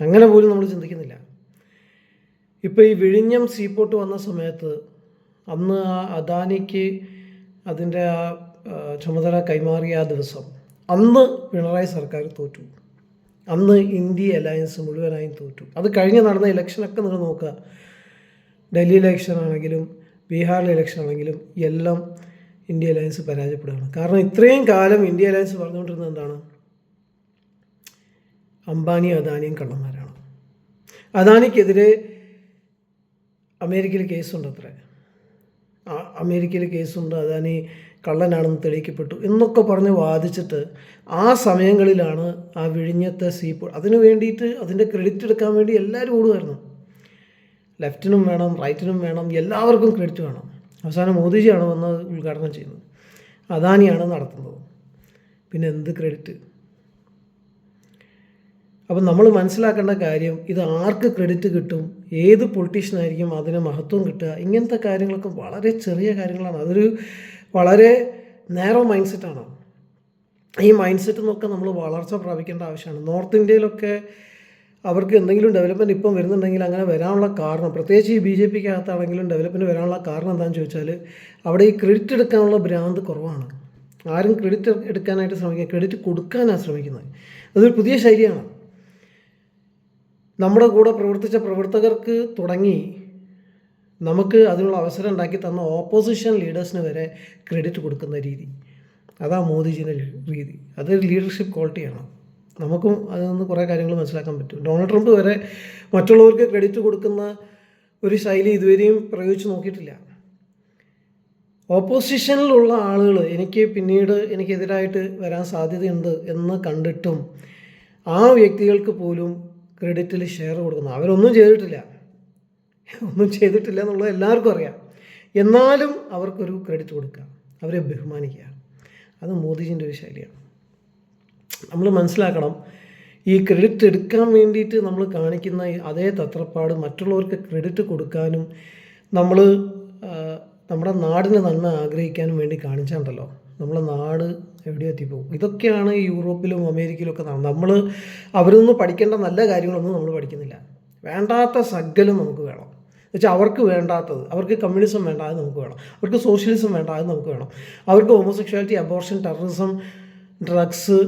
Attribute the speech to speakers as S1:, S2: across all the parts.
S1: അങ്ങനെ പോലും നമ്മൾ ചിന്തിക്കുന്നില്ല. ഇപ്പോൾ ഈ വിഴിഞ്ഞം സീപോർട്ട് വന്ന സമയത്ത് അന്ന് ആ അദാനിക്ക് അതിന്റെ ആ ചുമതല കൈമാറിയ ആ ദിവസം അന്ന് പിണറായി സർക്കാർ തോറ്റു. അന്ന് ഇന്ത്യ അലയൻസ് മുഴുവനായും തോറ്റു. അത് കഴിഞ്ഞ് നടന്ന ഇലക്ഷനൊക്കെ നിങ്ങൾ നോക്കുക. ഡൽഹി ഇലക്ഷൻ ആണെങ്കിലും ബീഹാറിലെ ഇലക്ഷൻ ആണെങ്കിലും എല്ലാം ഇന്ത്യ അലയൻസ് പരാജയപ്പെടുകയാണ്. കാരണം ഇത്രയും കാലം ഇന്ത്യ അലയൻസ് പറഞ്ഞുകൊണ്ടിരുന്നത് എന്താണ്? അംബാനിയും അദാനിയും കള്ളന്മാരാണ്. അദാനിക്കെതിരെ അമേരിക്കയിൽ കേസുണ്ട് അത്ര അമേരിക്കയിൽ കേസുണ്ട് അദാനി കള്ളനാണെന്ന് തെളിയിക്കപ്പെട്ടു എന്നൊക്കെ പറഞ്ഞ് വാദിച്ചിട്ട് ആ സമയങ്ങളിലാണ് ആ വിഴിഞ്ഞത്തെ സീപ്പ് അതിന് വേണ്ടിയിട്ട് അതിന്റെ ക്രെഡിറ്റ് എടുക്കാൻ വേണ്ടി എല്ലാവരും ഓടുമായിരുന്നു. ലെഫ്റ്റിനും വേണം റൈറ്റിനും വേണം എല്ലാവർക്കും ക്രെഡിറ്റ് വേണം. അവസാനം മോദിജിയാണ് വന്ന് ഉദ്ഘാടനം ചെയ്യുന്നത്. അദാനിയാണ് നടത്തുന്നത്. പിന്നെ എന്ത് ക്രെഡിറ്റ് അപ്പം നമ്മൾ മനസ്സിലാക്കേണ്ട കാര്യം ഇത് ആർക്ക് ക്രെഡിറ്റ് കിട്ടും ഏത് പൊളിറ്റീഷ്യനായിരിക്കും അതിന് മഹത്വം കിട്ടുക ഇങ്ങനത്തെ കാര്യങ്ങളൊക്കെ വളരെ ചെറിയ കാര്യങ്ങളാണ്. അതൊരു വളരെ നേരോ മൈൻഡ് സെറ്റാണ് ഈ മൈൻഡ് സെറ്റ് നിന്നൊക്കെ നമ്മൾ വളർച്ച പ്രാപിക്കേണ്ട ആവശ്യമാണ്. നോർത്ത് ഇന്ത്യയിലൊക്കെ അവർക്ക് എന്തെങ്കിലും ഡെവലപ്മെന്റ് ഇപ്പം വരുന്നുണ്ടെങ്കിൽ അങ്ങനെ വരാനുള്ള കാരണം പ്രത്യേകിച്ച് ഈ ബി ജെ പിക്ക് അകത്താണെങ്കിലും ഡെവലപ്മെന്റ് വരാനുള്ള കാരണം എന്താണെന്ന് ചോദിച്ചാൽ അവിടെ ഈ ക്രെഡിറ്റ് എടുക്കാനുള്ള ഭ്രാന്ത് കുറവാണ്. ആരും ക്രെഡിറ്റ് എടുക്കാനായിട്ട് ശ്രമിക്കുക ക്രെഡിറ്റ് കൊടുക്കാനാണ് ശ്രമിക്കുന്നത്. അതൊരു പുതിയ ശൈലിയാണ്. നമ്മുടെ കൂടെ പ്രവർത്തിച്ച പ്രവർത്തകർക്ക് തുടങ്ങി നമുക്ക് അതിനുള്ള അവസരം ഉണ്ടാക്കി തന്ന ഓപ്പോസിഷൻ ലീഡേഴ്സിന് വരെ ക്രെഡിറ്റ് കൊടുക്കുന്ന രീതി. അതാ മോദിജിന്റെ രീതി. അതൊരു ലീഡർഷിപ്പ് ക്വാളിറ്റിയാണ് നമുക്കും അതിൽ നിന്ന് കുറേ കാര്യങ്ങൾ മനസ്സിലാക്കാൻ പറ്റും. ഡൊണാൾഡ് ട്രംപ് വരെ മറ്റുള്ളവർക്ക് ക്രെഡിറ്റ് കൊടുക്കുന്ന ഒരു ശൈലി ഇതുവരെയും പ്രയോഗിച്ച് നോക്കിയിട്ടില്ല. ഓപ്പോസിഷനിലുള്ള ആളുകൾ എനിക്ക് പിന്നീട് എനിക്കെതിരായിട്ട് വരാൻ സാധ്യതയുണ്ട് എന്ന് കണ്ടിട്ടും ആ വ്യക്തികൾക്ക് പോലും ക്രെഡിറ്റിൽ ഷെയർ കൊടുക്കുന്നത് അവരൊന്നും ചെയ്തിട്ടില്ല. ഒന്നും ചെയ്തിട്ടില്ല എന്നുള്ളത് എല്ലാവർക്കും അറിയാം. എന്നാലും അവർക്കൊരു ക്രെഡിറ്റ് കൊടുക്കുക. അവരെ ബഹുമാനിക്കുക. അത് മോദിജിന്റെ ഒരു ശൈലിയാണ്. നമ്മൾ മനസ്സിലാക്കണം ഈ ക്രെഡിറ്റ് എടുക്കാൻ വേണ്ടിയിട്ട് നമ്മൾ കാണിക്കുന്ന അതേ തത്രപ്പാട് മറ്റുള്ളവർക്ക് ക്രെഡിറ്റ് കൊടുക്കാനും നമ്മൾ നമ്മുടെ നാടിന് നന്മ ആഗ്രഹിക്കാനും വേണ്ടി കാണിച്ചാണ്ടല്ലോ നമ്മളെ നാട് എവിടെയോ എത്തിപ്പോകും. ഇതൊക്കെയാണ് യൂറോപ്പിലും അമേരിക്കയിലും ഒക്കെ നടന്നത് നമ്മൾ അവരിൽ നിന്ന് പഠിക്കേണ്ട നല്ല കാര്യങ്ങളൊന്നും നമ്മൾ പഠിക്കുന്നില്ല. വേണ്ടാത്ത സകലം നമുക്ക് വേണം. എന്നുവെച്ചാൽ അവർക്ക് വേണ്ടാത്തത് അവർക്ക് കമ്മ്യൂണിസം വേണ്ട അത് നമുക്ക് വേണം. അവർക്ക് സോഷ്യലിസം വേണ്ട അത് നമുക്ക് വേണം. അവർക്ക് homosexuality abortion terrorism drugs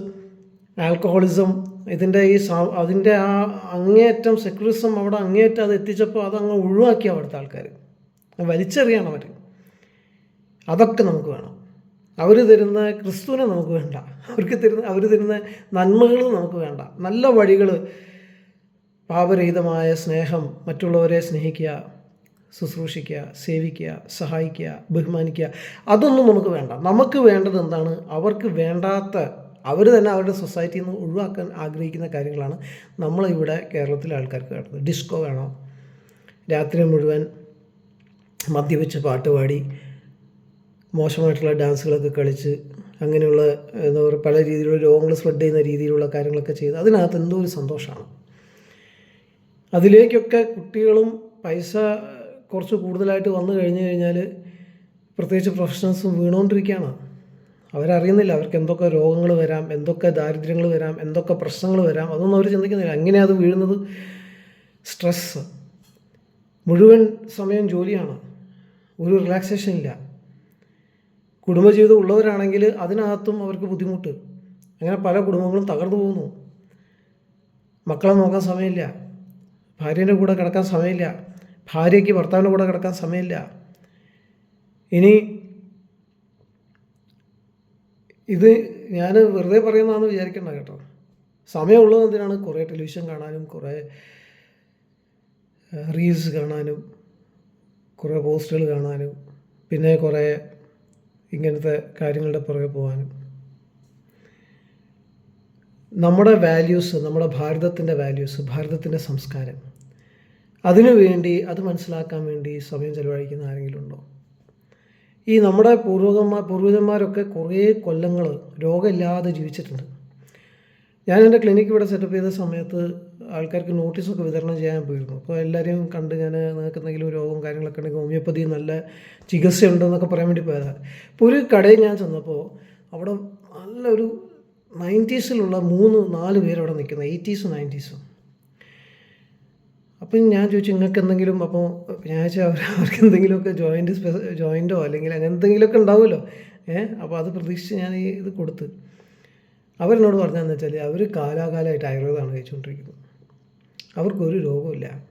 S1: alcoholism ഇതിന്റെ ഈ അതിന്റെ ആ അങ്ങേയറ്റം സെക്യുലറിസം അവിടെ അങ്ങേയറ്റം അത് എത്തിച്ചപ്പോൾ അത് അങ്ങ് ഒഴിവാക്കി അവിടുത്തെ ആൾക്കാർ വലിച്ചെറിയാണ് അവർ അതൊക്കെ നമുക്ക് വേണം. അവർ തരുന്ന ക്രിസ്തുവിനെ നമുക്ക് വേണ്ട. അവർക്ക് തരുന്ന അവർ തരുന്ന നന്മകൾ നമുക്ക് വേണ്ട. നല്ല വഴികൾ പാപരഹിതമായ സ്നേഹം മറ്റുള്ളവരെ സ്നേഹിക്കുക ശുശ്രൂഷിക്കുക സേവിക്കുക സഹായിക്കുക ബഹുമാനിക്കുക അതൊന്നും നമുക്ക് വേണ്ട. നമുക്ക് വേണ്ടത് എന്താണ്? അവർക്ക് വേണ്ടാത്ത അവർ തന്നെ അവരുടെ സൊസൈറ്റിയിൽ നിന്ന് ഒഴിവാക്കാൻ ആഗ്രഹിക്കുന്ന കാര്യങ്ങളാണ് നമ്മളിവിടെ കേരളത്തിലെ ആൾക്കാർക്ക് കാണുന്നത് ഡിസ്കോ വേണം. രാത്രി മുഴുവൻ മദ്യപിച്ച് പാട്ട് പാടി മോശമായിട്ടുള്ള ഡാൻസുകളൊക്കെ കളിച്ച് അങ്ങനെയുള്ള എന്താ പറയുക പല രീതിയിലുള്ള രോഗങ്ങൾ സ്പ്രെഡ് ചെയ്യുന്ന രീതിയിലുള്ള കാര്യങ്ങളൊക്കെ ചെയ്ത് അതിനകത്ത് എന്തോ ഒരു സന്തോഷമാണ്. അതിലേക്കൊക്കെ കുട്ടികളും പൈസ കുറച്ച് കൂടുതലായിട്ട് വന്നു കഴിഞ്ഞു കഴിഞ്ഞാൽ പ്രത്യേകിച്ച് പ്രൊഫഷണൽസും വീണുകൊണ്ടിരിക്കുകയാണ് അവരറിയുന്നില്ല അവർക്ക് എന്തൊക്കെ രോഗങ്ങൾ വരാം എന്തൊക്കെ ദാരിദ്ര്യങ്ങൾ വരാം എന്തൊക്കെ പ്രശ്നങ്ങൾ വരാം. അതൊന്നും അവർ ചിന്തിക്കുന്നില്ല. അങ്ങനെ അത് വീഴുന്നത് സ്ട്രെസ് മുഴുവൻ സമയം ജോലിയാണ്. ഒരു റിലാക്സേഷൻ ഇല്ല. കുടുംബജീവിതം ഉള്ളവരാണെങ്കിൽ അതിനകത്തും അവർക്ക് ബുദ്ധിമുട്ട്. അങ്ങനെ പല കുടുംബങ്ങളും തകർന്നു പോകുന്നു. മക്കളെ നോക്കാൻ സമയമില്ല. ഭാര്യേന്റെ കൂടെ കിടക്കാൻ സമയമില്ല. ഭാര്യയ്ക്ക് ഭർത്താവിന്റെ കൂടെ കിടക്കാൻ സമയമില്ല. ഇനി ഇത് ഞാൻ വെറുതെ പറയുന്നതാണെന്ന് വിചാരിക്കണ്ട കേട്ടോ. സമയമുള്ളത് എന്തിനാണ്? കുറേ ടെലിവിഷൻ കാണാനും കുറേ റീൽസ് കാണാനും കുറേ പോസ്റ്റുകൾ കാണാനും പിന്നെ കുറേ ഇങ്ങനത്തെ കാര്യങ്ങളുടെ പുറകെ പോകാനും നമ്മുടെ വാല്യൂസ് നമ്മുടെ ഭാരതത്തിന്റെ വാല്യൂസ് ഭാരതത്തിന്റെ സംസ്കാരം അതിനു വേണ്ടി അത് മനസ്സിലാക്കാൻ വേണ്ടി സമയം ചെലവഴിക്കുന്ന ആരെങ്കിലും ഉണ്ടോ? ഈ നമ്മുടെ പൂർവകന്മാർ പൂർവികന്മാരൊക്കെ കുറേ കൊല്ലങ്ങൾ രോഗമില്ലാതെ ജീവിച്ചിട്ടുണ്ട്. ഞാൻ എന്റെ ക്ലിനിക്ക് ഇവിടെ സെറ്റപ്പ് ചെയ്ത സമയത്ത് ആൾക്കാർക്ക് നോട്ടീസൊക്കെ വിതരണം ചെയ്യാൻ പോയിരുന്നു. അപ്പോൾ എല്ലാവരെയും കണ്ട് ഞാൻ നിങ്ങൾക്ക് എന്തെങ്കിലും രോഗവും കാര്യങ്ങളൊക്കെ ഉണ്ടെങ്കിൽ ഹോമിയോപ്പതി നല്ല ചികിത്സയുണ്ടെന്നൊക്കെ പറയാൻ വേണ്ടി പോയതാണ് അപ്പോൾ ഒരു കടയിൽ ഞാൻ ചെന്നപ്പോൾ അവിടെ നല്ലൊരു നയന്റീസിലുള്ള മൂന്ന് നാല് പേരവിടെ നിൽക്കുന്നത് എയ്റ്റീസും നയന്റീസും. അപ്പം ഞാൻ ചോദിച്ചു നിങ്ങൾക്ക് എന്തെങ്കിലും അപ്പോൾ ഞാൻ ചോദിച്ചാൽ അവർ അവർക്ക് എന്തെങ്കിലുമൊക്കെ ജോയിന്റ് ജോയിന്റോ അല്ലെങ്കിൽ അങ്ങനെ എന്തെങ്കിലുമൊക്കെ ഉണ്ടാവുമല്ലോ. ഏഹ് അപ്പോൾ അത് പ്രതീക്ഷിച്ച് ഞാൻ ഈ ഇത് കൊടുത്ത്. അവരെന്നോട് പറഞ്ഞതെന്ന് വെച്ചാൽ അവർ കാലാകാലമായിട്ട് ആയുർവേദമാണ് കഴിച്ചുകൊണ്ടിരിക്കുന്നത്. അവർക്കൊരു രോഗമില്ല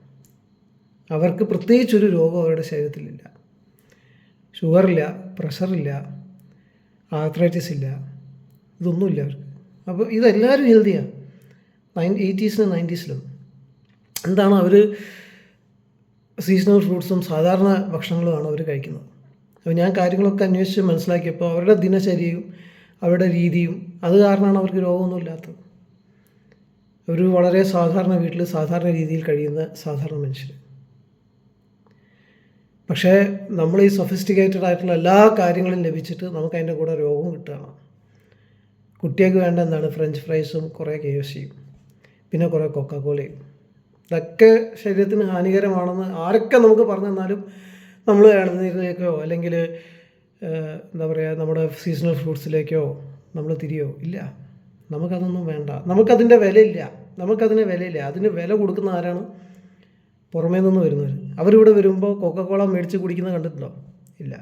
S1: അവർക്ക് പ്രത്യേകിച്ചൊരു രോഗം അവരുടെ ശരീരത്തിലില്ല. ഷുഗറില്ല പ്രഷറില്ല ആർത്രൈറ്റിസ് ഇല്ല ഇതൊന്നുമില്ല അവർക്ക്. അപ്പോൾ ഇതെല്ലാവരും ഹെൽത്തിയാണ് നയൻ എയ്റ്റീസിലും നയന്റീസിലും. എന്താണ് അവർ സീസണൽ ഫ്രൂട്ട്സും സാധാരണ ഭക്ഷണങ്ങളുമാണ് അവർ കഴിക്കുന്നത്. അപ്പോൾ ഞാൻ കാര്യങ്ങളൊക്കെ അന്വേഷിച്ച് മനസ്സിലാക്കിയപ്പോൾ അവരുടെ ദിനചര്യയും അവരുടെ രീതിയും അത് കാരണമാണ് അവർക്ക് രോഗമൊന്നുമില്ലാത്തത് അവർ വളരെ സാധാരണ വീട്ടിൽ സാധാരണ രീതിയിൽ കഴിയുന്ന സാധാരണ മനുഷ്യർ പക്ഷേ നമ്മൾ ഈ സൊഫിസ്റ്റിക്കേറ്റഡ് ആയിട്ടുള്ള എല്ലാ കാര്യങ്ങളും ലഭിച്ചിട്ട് നമുക്ക് അതിന്റെ കൂടെ രോഗവും കിട്ടുകയാണ്. കുട്ടികൾക്ക് വേണ്ട എന്താണ്? ഫ്രഞ്ച് ഫ്രൈസും കുറേ കെ എഫ് സിയും പിന്നെ കുറേ കൊക്കക്കോലയും ഇതൊക്കെ ശരീരത്തിന് ഹാനികരമാണെന്ന് ആരൊക്കെ നമുക്ക് പറഞ്ഞു തന്നാലും നമ്മൾ ഇളനീരിലേക്കോ അല്ലെങ്കിൽ എന്താ പറയുക നമ്മുടെ സീസണൽ ഫ്രൂട്ട്സിലേക്കോ നമ്മൾ തിരിയോ? ഇല്ല. നമുക്കതൊന്നും വേണ്ട. നമുക്കതിന്റെ വിലയില്ല. നമുക്കതിന് വിലയില്ല. അതിന് വില കൊടുക്കുന്ന ആരാണ്? പുറമേ നിന്ന് വരുന്നവർ അവരിവിടെ വരുമ്പോൾ കൊക്കക്കോള മേടിച്ച് കുടിക്കുന്നത് കണ്ടിട്ടുണ്ടോ? ഇല്ല.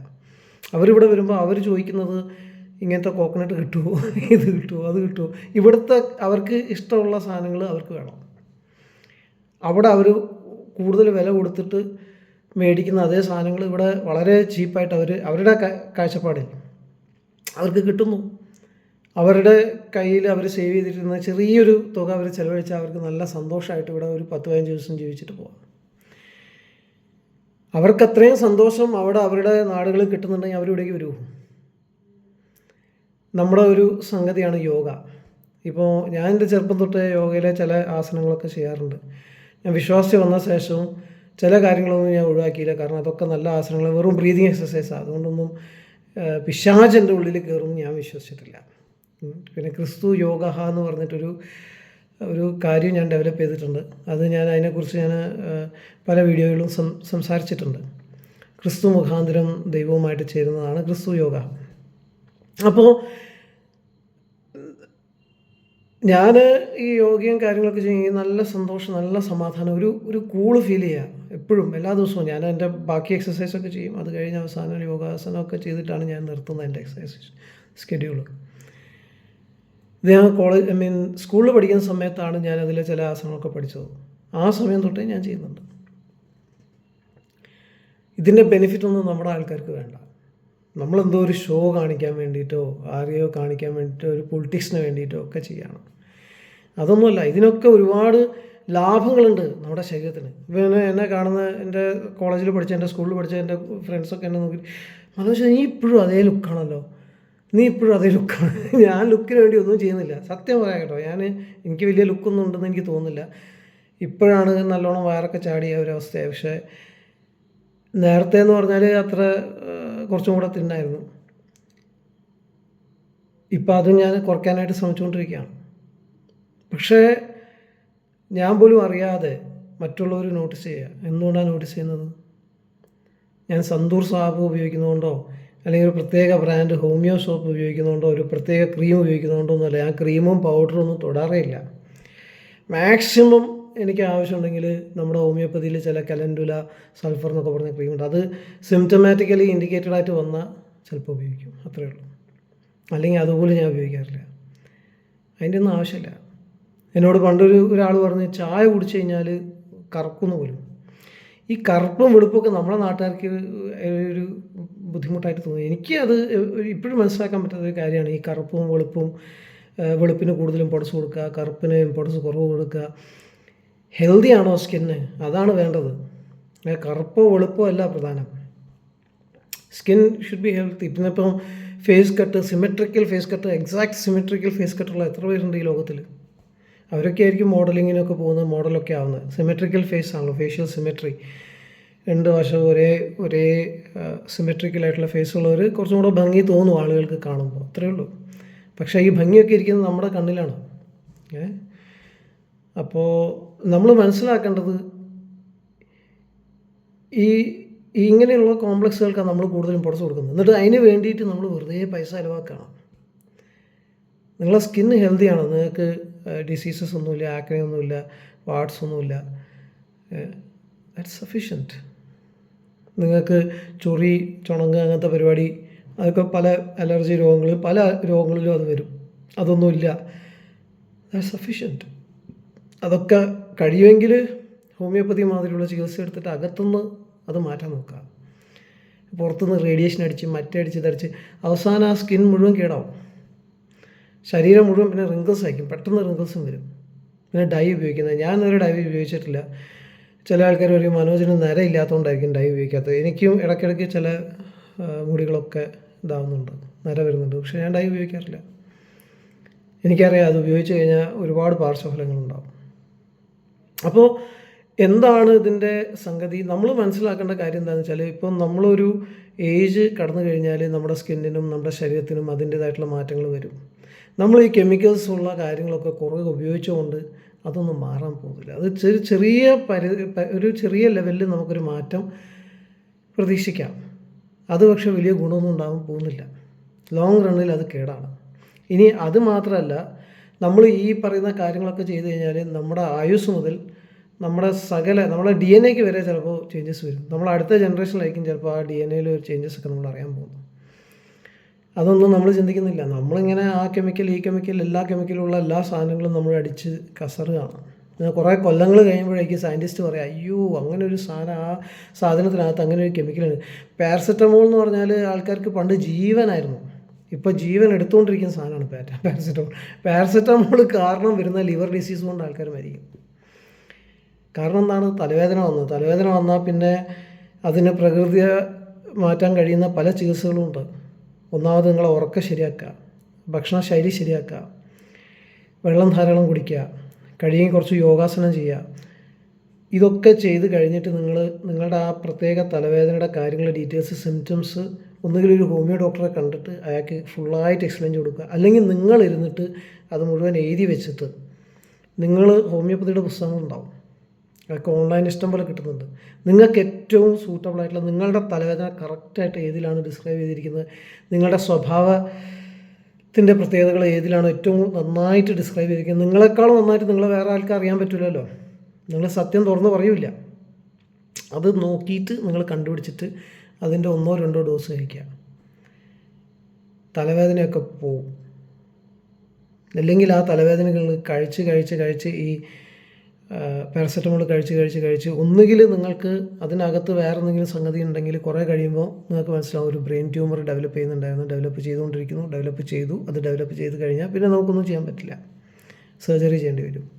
S1: അവരിവിടെ വരുമ്പോൾ അവർ ചോദിക്കുന്നത് ഇങ്ങനത്തെ കോക്കനട്ട് കിട്ടുമോ ഇത് കിട്ടുമോ അത് കിട്ടുമോ ഇവിടുത്തെ അവർക്ക് ഇഷ്ടമുള്ള സാധനങ്ങൾ അവർക്ക് വേണം. അവിടെ അവർ കൂടുതൽ വില കൊടുത്തിട്ട് മേടിക്കുന്ന അതേ സാധനങ്ങൾ ഇവിടെ വളരെ ചീപ്പായിട്ട് അവർ അവരുടെ കാഴ്ചപ്പാടിൽ അവർക്ക് കിട്ടുന്നു. അവരുടെ കയ്യിൽ അവർ സേവ് ചെയ്തിരുന്ന ചെറിയൊരു തുക അവർ ചിലവഴിച്ചാൽ അവർക്ക് നല്ല സന്തോഷമായിട്ട് ഇവിടെ ഒരു പത്ത് പതിനഞ്ച് ദിവസം ജീവിച്ചിട്ട് പോകാം അവർക്ക് അത്രയും സന്തോഷം അവിടെ അവരുടെ നാടുകളിൽ കിട്ടുന്നുണ്ടെങ്കിൽ അവരിവിടേക്ക് വരൂ. നമ്മുടെ ഒരു സംഗതിയാണ് യോഗ. ഇപ്പോൾ ഞാൻ എന്റെ ചെറുപ്പം തൊട്ട് യോഗയിലെ ചില ആസനങ്ങളൊക്കെ ചെയ്യാറുണ്ട്. ഞാൻ വിശ്വാസി വന്ന ശേഷവും ചില കാര്യങ്ങളൊന്നും ഞാൻ ഒഴിവാക്കിയില്ല. കാരണം അതൊക്കെ നല്ല ആസനങ്ങൾ വെറും ബ്രീതിങ് എക്സസൈസാണ് അതുകൊണ്ടൊന്നും പിശാജ് എന്റെ ഉള്ളിൽ കയറും ഞാൻ വിശ്വസിച്ചിട്ടില്ല. പിന്നെ ക്രിസ്തു യോഗ എന്ന് പറഞ്ഞിട്ടൊരു ഒരു കാര്യം ഞാൻ ഡെവലപ്പ് ചെയ്തിട്ടുണ്ട്. അത് ഞാൻ അതിനെക്കുറിച്ച് ഞാൻ പല വീഡിയോകളും സംസാരിച്ചിട്ടുണ്ട്. ക്രിസ്തു മുഖാന്തരം ദൈവവുമായിട്ട് ചേരുന്നതാണ് ക്രിസ്തു യോഗ. അപ്പോൾ ഞാൻ ഈ യോഗയും കാര്യങ്ങളൊക്കെ ചെയ്യുമ്പോൾ നല്ല സന്തോഷം നല്ല സമാധാനം ഒരു ഒരു കൂൾ ഫീൽ ചെയ്യുക എപ്പോഴും എല്ലാ ദിവസവും. ഞാൻ എന്റെ ബാക്കി എക്സസൈസൊക്കെ ചെയ്യും. അത് കഴിഞ്ഞ് അവസാനം യോഗാസനമൊക്കെ ചെയ്തിട്ടാണ് ഞാൻ നിർത്തുന്നത് എന്റെ എക്സസൈസ് സ്കെഡ്യൂൾ ഞാൻ കോളേജ് ഐ മീൻ സ്കൂളിൽ പഠിക്കുന്ന സമയത്താണ് ഞാൻ അതിലെ ചില ആസനങ്ങളൊക്കെ പഠിച്ചത്. ആ സമയം തൊട്ടേ ഞാൻ ചെയ്യുന്നുണ്ട്. ഇതിന്റെ ബെനിഫിറ്റ് ഒന്നും നമ്മുടെ ആൾക്കാർക്ക് വേണ്ട. നമ്മളെന്തോ ഒരു ഷോ കാണിക്കാൻ വേണ്ടിയിട്ടോ ആരെയോ കാണിക്കാൻ വേണ്ടിയിട്ടോ ഒരു പൊളിറ്റിക്സിന് വേണ്ടിയിട്ടോ ഒക്കെ ചെയ്യണം. അതൊന്നുമല്ല ഇതിനൊക്കെ ഒരുപാട് ലാഭങ്ങളുണ്ട് നമ്മുടെ ശരീരത്തിന്. പിന്നെ എന്നെ കാണുന്ന എന്റെ കോളേജിൽ പഠിച്ച എന്റെ സ്കൂളിൽ പഠിച്ച എന്റെ ഫ്രണ്ട്സൊക്കെ എന്നെ നോക്കി മനോജ് നീ ഇപ്പോഴും അതേ ലുക്കാണല്ലോ നീ ഇപ്പോഴും അതേ ലുക്കാണ് ഞാൻ ലുക്കിന് വേണ്ടി ഒന്നും ചെയ്യുന്നില്ല. സത്യം പറയാം കേട്ടോ. ഞാൻ എനിക്ക് വലിയ ലുക്കൊന്നും ഉണ്ടെന്ന് എനിക്ക് തോന്നുന്നില്ല. ഇപ്പോഴാണ് നല്ലോണം വയറൊക്കെ ചാടിയ ഒരവസ്ഥയാണ് പക്ഷേ നേരത്തെ എന്ന് പറഞ്ഞാൽ അത്ര കുറച്ചും കൂടെ തിന്നായിരുന്നു. ഇപ്പം അതും ഞാൻ കുറയ്ക്കാനായിട്ട് ശ്രമിച്ചുകൊണ്ടിരിക്കുകയാണ്. പക്ഷേ ഞാൻ പോലും അറിയാതെ മറ്റുള്ളവർ നോട്ടീസ് ചെയ്യുക. എന്തുകൊണ്ടാണ് നോട്ടീസ് ചെയ്യുന്നത്? ഞാൻ സന്തൂർ സാബ് ഉപയോഗിക്കുന്നതുകൊണ്ടോ? അല്ലെങ്കിൽ ഒരു പ്രത്യേക ബ്രാൻഡ് ഹോമിയോ സോപ്പ് ഉപയോഗിക്കുന്നതുകൊണ്ടോ ഒരു പ്രത്യേക ക്രീം ഉപയോഗിക്കുന്നതുകൊണ്ടോ ഒന്നുമല്ല. ആ ക്രീമും പൗഡറും ഒന്നും തൊടാറേയില്ല. മാക്സിമം എനിക്ക് ആവശ്യമുണ്ടെങ്കിൽ നമ്മുടെ ഹോമിയോപ്പതിയിൽ ചില കലൻഡുല സൾഫർ എന്നൊക്കെ പറഞ്ഞ ക്രീമുണ്ട് അത് സിംറ്റമാറ്റിക്കലി ഇൻഡിക്കേറ്റഡ് ആയിട്ട് വന്നാൽ ചിലപ്പോൾ ഉപയോഗിക്കും. അത്രയേ ഉള്ളൂ. അല്ലെങ്കിൽ അതുപോലെ ഞാൻ ഉപയോഗിക്കാറില്ല. അതിന്റെ ഒന്നും ആവശ്യമില്ല. എന്നോട് പണ്ടൊരു ഒരാൾ പറഞ്ഞ് ചായ കുടിച്ചു കഴിഞ്ഞാൽ കറക്കുന്നു പോലും ഈ കറുപ്പും വെളുപ്പൊക്കെ നമ്മുടെ നാട്ടുകാർക്ക് ഒരു ബുദ്ധിമുട്ടായിട്ട് തോന്നി. എനിക്ക് അത് ഇപ്പോഴും മനസ്സിലാക്കാൻ പറ്റാത്ത ഒരു കാര്യമാണ്. ഈ കറുപ്പും വെളുപ്പും വെളുപ്പിന് കൂടുതൽ ഇമ്പോർട്ടൻസ് കൊടുക്കുക കറുപ്പിന് ഇമ്പോർട്ടൻസ് കുറവ് കൊടുക്കുക. ഹെൽത്തി ആണോ സ്കിന്ന് അതാണ് വേണ്ടത്. കറുപ്പോ വെളുപ്പോ അല്ല പ്രധാനം. സ്കിൻ ഷുഡ് ബി ഹെൽത്തി പിന്നെ ഇപ്പം face cut symmetrical face cut exact symmetrical face കട്ടുള്ള എത്ര പേരുണ്ട് ഈ ലോകത്തിൽ അവരൊക്കെ ആയിരിക്കും മോഡലിങ്ങിനൊക്കെ പോകുന്നത് മോഡലൊക്കെ ആവുന്നത്. സിമെട്രിക്കൽ ഫേസ് ആണല്ലോ ഫേഷ്യൽ സിമെട്രി രണ്ട് വശം ഒരേ ഒരേ സിമെട്രിക്കലായിട്ടുള്ള ഫേസ് ഉള്ളവർ കുറച്ചും കൂടെ ഭംഗി തോന്നും ആളുകൾക്ക് കാണുമ്പോൾ. അത്രയേ ഉള്ളൂ. പക്ഷേ ഈ ഭംഗിയൊക്കെ ഇരിക്കുന്നത് നമ്മുടെ കണ്ണിലാണ്. ഏ? അപ്പോൾ നമ്മൾ മനസ്സിലാക്കേണ്ടത് ഈ ഇങ്ങനെയുള്ള കോംപ്ലക്സുകൾക്കാണ് നമ്മൾ കൂടുതൽ ഇമ്പോർട്ടൻസ് കൊടുക്കുന്നത്. എന്നിട്ട് അതിന് വേണ്ടിയിട്ട് നമ്മൾ വെറുതെ പൈസ ചിലവാക്കണം നിങ്ങളുടെ സ്കിൻ ഹെൽത്തിയാണ്. നിങ്ങൾക്ക് ഡിസീസസ് ഒന്നുമില്ല ആക്നെ ഒന്നുമില്ല വാർഡ്സ് ഒന്നുമില്ല. ദാറ്റ്സ് സഫീഷ്യന്റ് നിങ്ങൾക്ക് ചൊറി ചുണങ്ങ് അങ്ങനത്തെ പരിപാടി അതൊക്കെ പല അലർജി രോഗങ്ങൾ പല രോഗങ്ങളിലും അത് വരും. അതൊന്നുമില്ല. ദാറ്റ് സഫീഷ്യന്റ് അതൊക്കെ കഴിയുമെങ്കിൽ ഹോമിയോപ്പതി മാതിരിയുള്ള ചികിത്സ എടുത്തിട്ട് അകത്തുനിന്ന് അത് മാറ്റാൻ നോക്കുക. പുറത്തുനിന്ന് റേഡിയേഷൻ അടിച്ച് മറ്റടിച്ച് തടിച്ച് അവസാനം ആ സ്കിൻ മുഴുവൻ കേടാവും. ശരീരം മുഴുവൻ പിന്നെ റിങ്കിൾസ് ആയിരിക്കും. പെട്ടെന്ന് റിങ്കിൾസും വരും. പിന്നെ ഡൈ ഉപയോഗിക്കുന്നത്. ഞാൻ ഒരു ഡൈ ഉപയോഗിച്ചിട്ടില്ല. ചില ആൾക്കാർ പറയും മനോജിന് നിര ഇല്ലാത്തതുകൊണ്ടായിരിക്കും ഡൈ ഉപയോഗിക്കാത്തത്. എനിക്കും ഇടയ്ക്കിടയ്ക്ക് ചില മുടികളൊക്കെ ഇതാവുന്നുണ്ട്. നിര വരുന്നുണ്ട്. പക്ഷേ ഞാൻ ഡൈ ഉപയോഗിക്കാറില്ല. എനിക്കറിയാം അത് ഉപയോഗിച്ച് കഴിഞ്ഞാൽ ഒരുപാട് പാർശ്വഫലങ്ങളുണ്ടാവും. അപ്പോൾ എന്താണ് ഇതിന്റെ സംഗതി? നമ്മൾ മനസ്സിലാക്കേണ്ട കാര്യം എന്താണെന്ന് വെച്ചാൽ ഇപ്പം നമ്മളൊരു ഏജ് കടന്നു കഴിഞ്ഞാൽ നമ്മുടെ സ്കിന്നിനും നമ്മുടെ ശരീരത്തിനും അതിന്റേതായിട്ടുള്ള മാറ്റങ്ങൾ വരും. നമ്മൾ ഈ കെമിക്കൽസ് ഉള്ള കാര്യങ്ങളൊക്കെ കുറേ ഉപയോഗിച്ചുകൊണ്ട് അതൊന്നും മാറാൻ പോകുന്നില്ല. അത് ചെറിയ ചെറിയ പരി ഒരു ചെറിയ ലെവലിൽ നമുക്കൊരു മാറ്റം പ്രതീക്ഷിക്കാം. അത് പക്ഷേ വലിയ ഗുണമൊന്നും ഉണ്ടാകാൻ പോകുന്നില്ല. ലോങ് റണ്ണിൽ അത് കേടാണ്. ഇനി അത് മാത്രമല്ല നമ്മൾ ഈ പറയുന്ന കാര്യങ്ങളൊക്കെ ചെയ്തു കഴിഞ്ഞാൽ നമ്മുടെ ആയുസ് മുതൽ നമ്മുടെ സകല നമ്മുടെ ഡി എൻ എക്ക് വരെ ചിലപ്പോൾ ചേഞ്ചസ് വരും. നമ്മൾ അടുത്ത ജനറേഷനിലായിരിക്കും ചിലപ്പോൾ ആ ഡി എൻ എയിൽ ഒരു ചേഞ്ചസ് ഒക്കെ നമ്മൾ അറിയാൻ പോകുന്നു അതൊന്നും നമ്മൾ ചിന്തിക്കുന്നില്ല. നമ്മളിങ്ങനെ ആ കെമിക്കൽ ഈ കെമിക്കൽ എല്ലാ കെമിക്കലുള്ള എല്ലാ സാധനങ്ങളും നമ്മൾ അടിച്ച് കസറുകയാണ്. കുറേ കൊല്ലങ്ങൾ കഴിയുമ്പോഴേക്കും സയന്റിസ്റ്റ് പറയാം അയ്യോ അങ്ങനെ ഒരു സാധനം ആ സാധനത്തിനകത്ത് അങ്ങനെ ഒരു കെമിക്കലാണ് പാരസെറ്റമോൾ എന്ന് പറഞ്ഞാൽ ആൾക്കാർക്ക് പണ്ട് ജീവനായിരുന്നു. ഇപ്പോൾ ജീവൻ എടുത്തുകൊണ്ടിരിക്കുന്ന സാധനമാണ് പാരസെറ്റമോൾ പാരസെറ്റമോൾ കാരണം വരുന്ന ലിവർ ഡിസീസ് കൊണ്ട് ആൾക്കാർ മരിക്കും. കാരണം എന്താണ്? തലവേദന വന്നത് തലവേദന വന്നാൽ പിന്നെ അതിന് പ്രകൃതിയെ മാറ്റാൻ കഴിയുന്ന പല ചികിത്സകളും ഉണ്ട്. ഒന്നാമത് നിങ്ങളെ ഉറക്കം ശരിയാക്കുക. ഭക്ഷണശൈലി ശരിയാക്കുക. വെള്ളം ധാരാളം കുടിക്കുക. കഴിയുമെങ്കിൽ കുറച്ച് യോഗാസനം ചെയ്യുക. ഇതൊക്കെ ചെയ്ത് കഴിഞ്ഞിട്ട് നിങ്ങൾ നിങ്ങളുടെ ആ പ്രത്യേക തലവേദനയുടെ കാര്യങ്ങൾ ഡീറ്റെയിൽസ് സിംറ്റംസ് ഒന്നുകിൽ ഒരു ഹോമിയോ ഡോക്ടറെ കണ്ടിട്ട് അയാൾക്ക് ഫുള്ളായിട്ട് എക്സ്പ്ലെയിൻ കൊടുക്കുക. അല്ലെങ്കിൽ നിങ്ങൾ ഇരുന്നിട്ട് അത് മുഴുവൻ എഴുതി വെച്ചിട്ട് നിങ്ങൾ ഹോമിയോപ്പതിയുടെ പുസ്തകങ്ങളുണ്ടാവും. അതൊക്കെ ഓൺലൈൻ ഇഷ്ടം പോലെ കിട്ടുന്നുണ്ട്. നിങ്ങൾക്ക് ഏറ്റവും സൂട്ടബിൾ ആയിട്ടുള്ള നിങ്ങളുടെ തലവേദന കറക്റ്റായിട്ട് ഏതിലാണ് ഡിസ്ക്രൈബ് ചെയ്തിരിക്കുന്നത്? നിങ്ങളുടെ സ്വഭാവത്തിന്റെ പ്രത്യേകതകൾ ഏതിലാണ് ഏറ്റവും നന്നായിട്ട് ഡിസ്ക്രൈബ് ചെയ്തിരിക്കുന്നത്? നിങ്ങളെക്കാളും നന്നായിട്ട് നിങ്ങളെ വേറെ ആൾക്കാർ അറിയാൻ പറ്റില്ലല്ലോ നിങ്ങൾ സത്യം തുറന്ന് പറയൂല അത് നോക്കിയിട്ട് നിങ്ങൾ കണ്ടുപിടിച്ചിട്ട് അതിന്റെ ഒന്നോ രണ്ടോ ഡോസ് കഴിക്കുക. തലവേദനയൊക്കെ പോവും. അല്ലെങ്കിൽ ആ തലവേദനകൾ കഴിച്ച് കഴിച്ച് കഴിച്ച് ഈ പാരസെറ്റമോൾ കഴിച്ച് കഴിച്ച് കഴിച്ച് ഒന്നുകിൽ നിങ്ങൾക്ക് അതിനകത്ത് വേറെ എന്തെങ്കിലും സംഗതി ഉണ്ടെങ്കിൽ കുറേ കഴിയുമ്പോൾ നിങ്ങൾക്ക് മനസ്സിലാവും ഒരു ബ്രെയിൻ ട്യൂമർ ഡെവലപ്പ് ചെയ്യുന്നുണ്ടായിരുന്നു ഡെവലപ്പ് ചെയ്തുകൊണ്ടിരിക്കുന്നു ഡെവലപ്പ് ചെയ്തു അത് ഡെവലപ്പ് ചെയ്ത് കഴിഞ്ഞാൽ പിന്നെ നമുക്കൊന്നും ചെയ്യാൻ പറ്റില്ല. സർജറി ചെയ്യേണ്ടി വരും.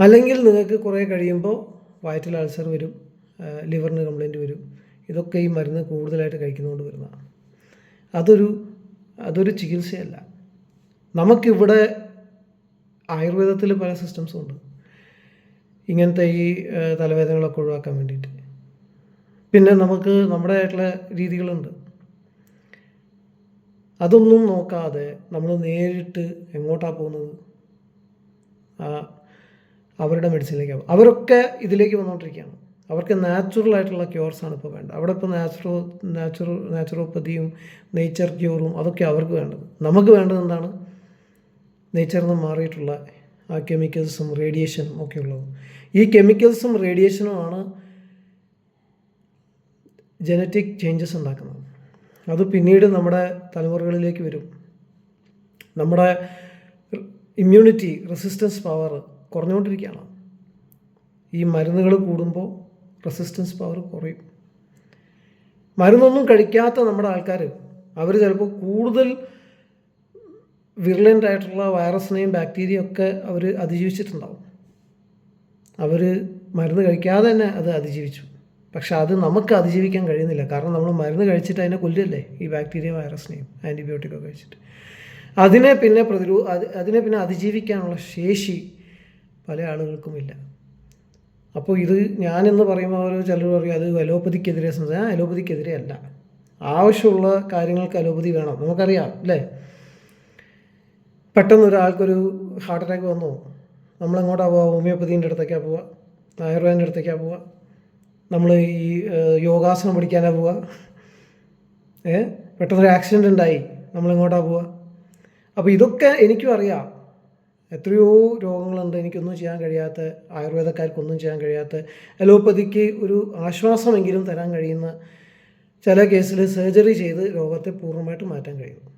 S1: അല്ലെങ്കിൽ നിങ്ങൾക്ക് കുറേ കഴിയുമ്പോൾ വയറ്റിൽ അൾസർ വരും ലിവറിന് കംപ്ലൈന്റ് വരും. ഇതൊക്കെ ഈ മരുന്ന് കൂടുതലായിട്ട് കഴിക്കുന്നതുകൊണ്ട് വരുന്നതാണ്. അതൊരു അതൊരു ചികിത്സയല്ല. നമുക്കിവിടെ ആയുർവേദത്തിൽ പല സിസ്റ്റംസും ഉണ്ട്. ഇങ്ങനത്തെ ഈ തലവേദനകളൊക്കെ ഒഴിവാക്കാൻ വേണ്ടിയിട്ട്. പിന്നെ നമുക്ക് നമ്മുടെ ആയിട്ടുള്ള രീതികളുണ്ട്. അതൊന്നും നോക്കാതെ നമ്മൾ നേരിട്ട് എങ്ങോട്ടാണ് പോകുന്നത്? അവരുടെ മെഡിസിനിലേക്ക് അവരൊക്കെ ഇതിലേക്ക് വന്നുകൊണ്ടിരിക്കുകയാണ് അവർക്ക് നാച്ചുറൽ ആയിട്ടുള്ള ക്യൂർസാണ് ഇപ്പോൾ വേണ്ടത്. അവിടെ ഇപ്പോൾ നാച്ചുറോ നാച്ചുറൽ നാച്ചുറോപ്പതിയും നേച്ചർ ക്യൂറും അതൊക്കെ അവർക്ക് വേണ്ടത്. നമുക്ക് വേണ്ടത് എന്താണ്? നേച്ചറിൽ മാറിയിട്ടുള്ള ആ കെമിക്കൽസും റേഡിയേഷനും ഒക്കെ ഉള്ളത് ഈ കെമിക്കൽസും റേഡിയേഷനുമാണ് ജനറ്റിക് ചേഞ്ചസ് ഉണ്ടാക്കുന്നത്. അത് പിന്നീട് നമ്മുടെ തലമുറകളിലേക്ക് വരും. നമ്മുടെ ഇമ്മ്യൂണിറ്റി റെസിസ്റ്റൻസ് പവർ കുറഞ്ഞുകൊണ്ടിരിക്കുകയാണ്. ഈ മരുന്നുകൾ കൂടുമ്പോൾ റെസിസ്റ്റൻസ് പവർ കുറയും. മരുന്നൊന്നും കഴിക്കാത്ത നമ്മുടെ ആൾക്കാർ അവർ ചിലപ്പോൾ കൂടുതൽ വിർലന്റ് ആയിട്ടുള്ള വൈറസിനെയും ബാക്ടീരിയ ഒക്കെ അവർ അതിജീവിച്ചിട്ടുണ്ടാവും. അവർ മരുന്ന് കഴിക്കാതെ തന്നെ അത് അതിജീവിച്ചു. പക്ഷെ അത് നമുക്ക് അതിജീവിക്കാൻ കഴിയുന്നില്ല. കാരണം നമ്മൾ മരുന്ന് കഴിച്ചിട്ട് അതിനെ കൊല്ലല്ലേ ഈ ബാക്ടീരിയ വൈറസിനെയും ആന്റിബയോട്ടിക് ഒക്കെ കഴിച്ചിട്ട്. അതിനെ പിന്നെ പ്രതിരോ അതിനെ പിന്നെ അതിജീവിക്കാനുള്ള ശേഷി പല ആളുകൾക്കുമില്ല അപ്പോൾ ഇത് ഞാനെന്ന് പറയുമ്പോൾ ചിലർ പറയും അത് അലോപ്പതിക്കെതിരെ സംസാരിക്കാം അലോപ്പതിക്കെതിരെ അല്ല. ആവശ്യമുള്ള കാര്യങ്ങൾക്ക് അലോപ്പതി വേണം. നമുക്കറിയാം അല്ലേ? പെട്ടെന്ന് ഒരാൾക്കൊരു ഹാർട്ട് അറ്റാക്ക് വന്നു. നമ്മളെങ്ങോട്ടാണ് പോവുക ഹോമിയോപ്പതീന്റെ അടുത്തേക്കാണ് പോവുക ആയുർവേദന്റെ അടുത്തേക്കാണ് പോവുക നമ്മൾ ഈ യോഗാസനം പഠിക്കാനാണ് പോവുക ഏ? പെട്ടെന്നൊരു ആക്സിഡന്റ് ഉണ്ടായി. നമ്മളെങ്ങോട്ടാണ് പോവുക അപ്പോൾ ഇതൊക്കെ എനിക്കും അറിയാം. എത്രയോ രോഗങ്ങളുണ്ട്. എനിക്കൊന്നും ചെയ്യാൻ കഴിയാത്ത ആയുർവേദക്കാർക്കൊന്നും ചെയ്യാൻ കഴിയാത്ത അലോപ്പതിക്ക് ഒരു ആശ്വാസമെങ്കിലും തരാൻ കഴിയുന്ന ചില കേസിൽ സർജറി ചെയ്ത് രോഗത്തെ പൂർണമായിട്ട് മാറ്റാൻ കഴിയും.